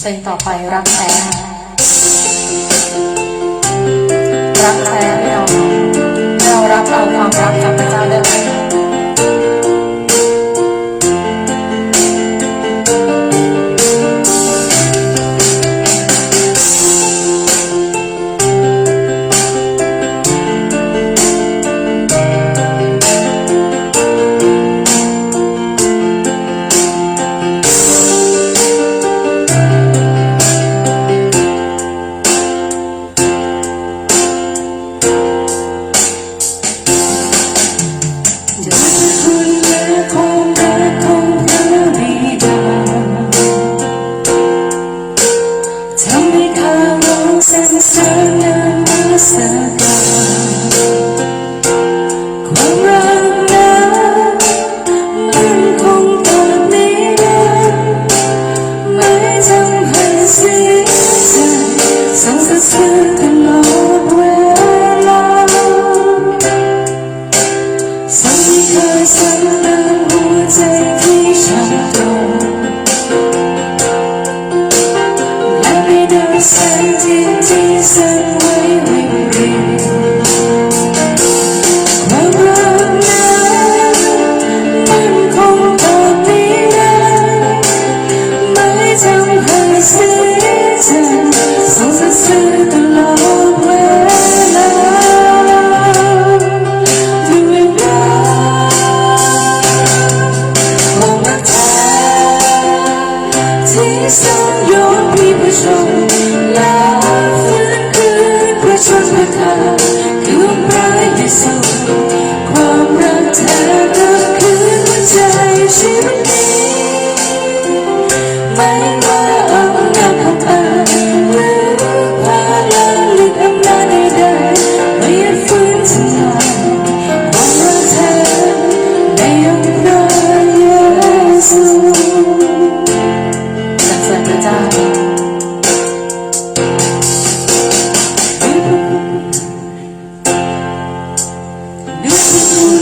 เพลงต่อไปรักแท้รักแท้ไม่เอาเรารับเอาความรักจากพระเจ้าได้ so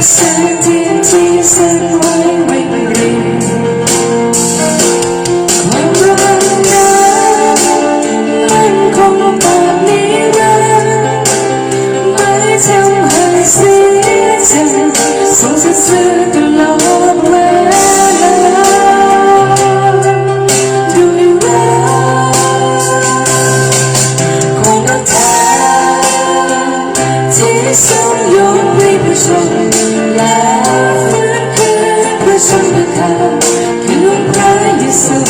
Yes, indeed. Gün gölgesi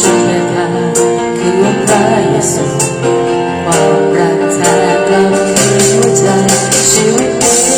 ชุดทาคือพระเยซูความรักแท้กลับคืนหัวใจชีวิต